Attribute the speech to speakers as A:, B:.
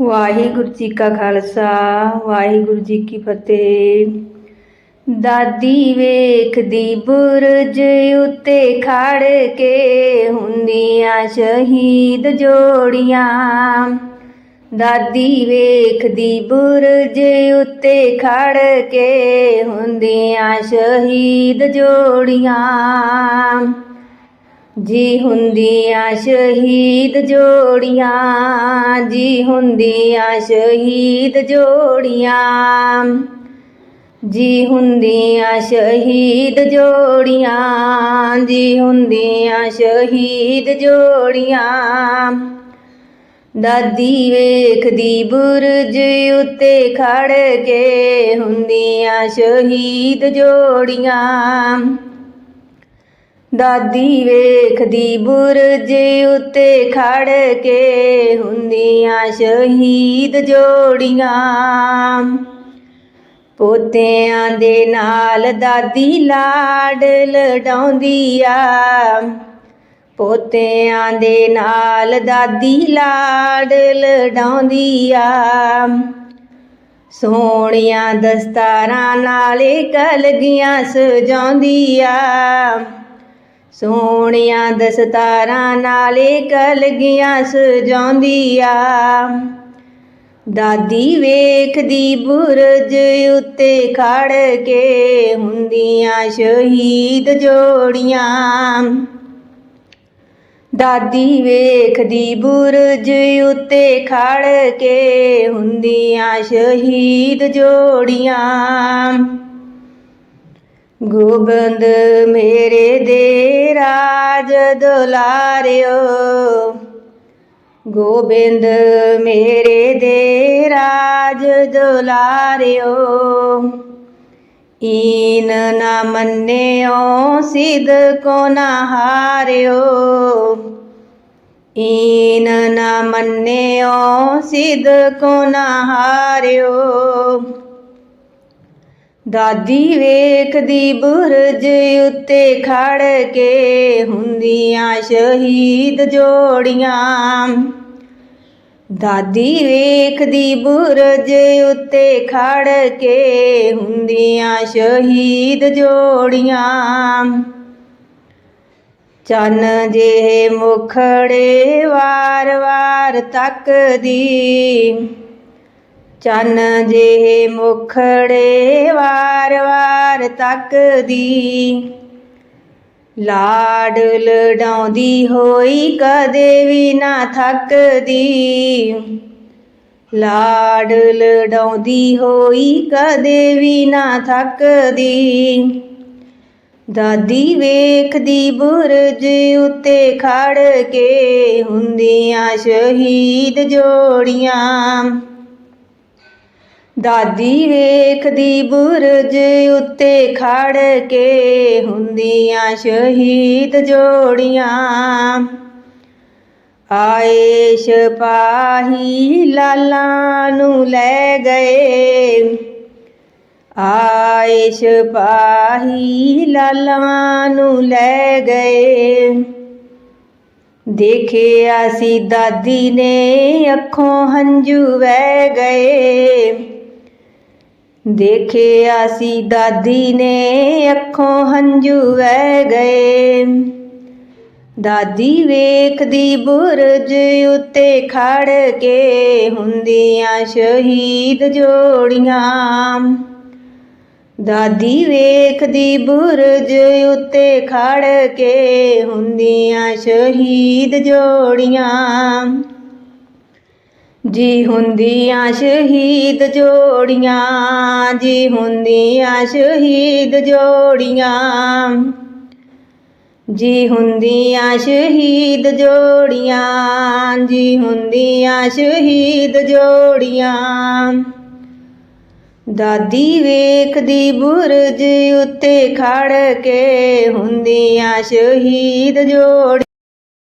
A: ਵਾਹਿਗੁਰੂ ਜੀ ਕਾ ਖਾਲਸਾ, ਵਾਹਿਗੁਰੂ ਜੀ ਕੀ ਫਤਿਹ। ਦਾਦੀ ਵੇਖਦੀ ਬੁਰਜ ਉੱਤੇ ਖੜ ਕੇ ਹੁੰਦੀਆਂ ਸ਼ਹੀਦ ਜੋੜੀਆਂ। ਦਾਦੀ ਵੇਖਦੀ ਬੁਰਜ ਉੱਤੇ ਖੜ ਕੇ ਹੁੰਦੀਆਂ ਸ਼ਹੀਦ ਜੋੜੀਆਂ। ਜੀ ਹੁੰਦੀਆਂ ਸ਼ਹੀਦ ਜੋੜੀਆਂ, ਜੀ ਹੁੰਦੀਆਂ ਸ਼ਹੀਦ ਜੋੜੀਆਂ। ਜੀ ਹੁੰਦੀਆਂ ਸ਼ਹੀਦ ਜੋੜੀਆਂ, ਜੀ ਹੁੰਦੀਆਂ ਸ਼ਹੀਦ ਜੋੜੀਆਂ। ਦਾਦੀ ਵੇਖਦੀ ਬੁਰਜ ਉੱਤੇ ਖੜ ਕੇ ਹੁੰਦੀਆਂ ਸ਼ਹੀਦ ਜੋੜੀਆਂ। ਦਾਦੀ ਵੇਖਦੀ ਬੁਰਜ ਉੱਤੇ ਖੜ ਕੇ ਹੁੰਦੀਆਂ ਸ਼ਹੀਦ ਜੋੜੀਆਂ। ਪੋਤਿਆਂ ਦੇ ਨਾਲ ਦਾਦੀ ਲਾਡ ਲਡਾਉਂਦੀ ਆ। ਪੋਤਿਆਂ ਦੇ ਨਾਲ ਦਾਦੀ ਲਾਡ ਲਡਾਉਂਦੀ ਆ। ਸੋਹਣੀਆਂ ਦਸਤਾਰਾਂ ਨਾਲੇ ਕਲਗੀਆਂ ਸਜਾਉਂਦੀ ਆ। ਸੋਹਣੀਆਂ ਦਸਤਾਰਾਂ ਨਾਲੇ ਕਲਗੀਆਂ ਸਜਾਉਂਦੀ ਆ। ਦਾਦੀ ਵੇਖਦੀ ਬੁਰਜ ਉੱਤੇ ਖੜ ਕੇ ਹੁੰਦੀਆਂ ਸ਼ਹੀਦ ਜੋੜੀਆਂ। ਦਾਦੀ ਵੇਖਦੀ ਬੁਰਜ ਉੱਤੇ ਖੜ ਕੇ ਹੁੰਦੀਆਂ ਸ਼ਹੀਦ ਜੋੜੀਆਂ। ਗੋਬਿੰਦ ਮੇਰੇ ਦੇ ਰਾਜ ਦੁਲਾਰਿਓ। ਗੋਬਿੰਦ ਮੇਰੇ ਦੇ ਰਾਜ ਦੁਲਾਰਿਓ। ਈਨ ਨਾ ਮੰਨਿਓ, ਸਿਧ ਕੋ ਨਾ ਹਾਰਿਓ। ਈਨ ਨਾ ਮੰਨਿਓ, ਸਿਧ ਕੋ ਨਾ ਹਾਰਿਓ। ਦਾਦੀ ਵੇਖਦੀ ਬੁਰਜ ਉੱਤੇ ਖੜ ਕੇ ਹੁੰਦੀਆਂ ਸ਼ਹੀਦ ਜੋੜੀਆਂ। ਦਾਦੀ ਵੇਖਦੀ ਬੁਰਜ ਉੱਤੇ ਖੜ ਕੇ ਹੁੰਦੀਆਂ ਸ਼ਹੀਦ ਜੋੜੀਆਂ। ਚੰਨ ਜੇ ਮੁਖੜੇ ਵਾਰ-ਵਾਰ ਤੱਕਦੀ। ਚੰਨ ਜੇ ਮੁਖੜੇ ਵਾਰ-ਵਾਰ ਤੱਕਦੀ। ਲਾਡ ਲਡਾਉਂਦੀ ਹੋਈ ਕਦੇ ਵੀ ਨਾ ਥੱਕਦੀ। ਲਾਡ ਲਡਾਉਂਦੀ ਹੋਈ ਕਦੇ ਵੀ ਨਾ ਥੱਕਦੀ। ਦਾਦੀ ਵੇਖਦੀ ਬੁਰਜ ਉੱਤੇ ਖੜ ਕੇ ਹੁੰਦੀਆਂ ਸ਼ਹੀਦ ਜੋੜੀਆਂ। ਦਾਦੀ ਵੇਖਦੀ ਬੁਰਜ ਉੱਤੇ ਖੜ ਕੇ ਹੁੰਦੀਆਂ ਸ਼ਹੀਦ ਜੋੜੀਆਂ। ਆਏ ਸਿਪਾਹੀ ਲਾਲਾਂ ਨੂੰ ਲੈ ਗਏ। ਆਏ ਸਿਪਾਹੀ ਲਾਲਾਂ ਨੂੰ ਲੈ ਗਏ। ਦੇਖਿਆ ਸੀ ਦਾਦੀ ਨੇ ਅੱਖੋਂ ਹੰਝੂ ਵਹਿ ਗਏ। ਦੇਖਿਆ ਸੀ ਦਾਦੀ ਨੇ ਅੱਖੋਂ ਹੰਝੂ ਵਹਿ ਗਏ। ਦਾਦੀ ਵੇਖਦੀ ਬੁਰਜ ਉੱਤੇ ਖੜ ਕੇ ਹੁੰਦੀਆਂ ਸ਼ਹੀਦ ਜੋੜੀਆਂ। ਦਾਦੀ ਵੇਖਦੀ ਬੁਰਜ ਉੱਤੇ ਖੜ ਕੇ ਹੁੰਦੀਆਂ ਸ਼ਹੀਦ ਜੋੜੀਆਂ। ਜੀ ਹੁੰਦੀਆਂ ਸ਼ਹੀਦ ਜੋੜੀਆਂ, ਜੀ ਹੁੰਦੀਆਂ ਸ਼ਹੀਦ ਜੋੜੀਆਂ। ਜੀ ਹੁੰਦੀਆਂ ਸ਼ਹੀਦ ਜੋੜੀਆਂ, ਜੀ ਹੁੰਦੀਆਂ ਸ਼ਹੀਦ ਜੋੜੀਆਂ। ਦਾਦੀ ਵੇਖਦੀ ਬੁਰਜ ਉੱਤੇ ਖੜ ਕੇ ਹੁੰਦੀਆਂ ਸ਼ਹੀਦ ਜੋੜ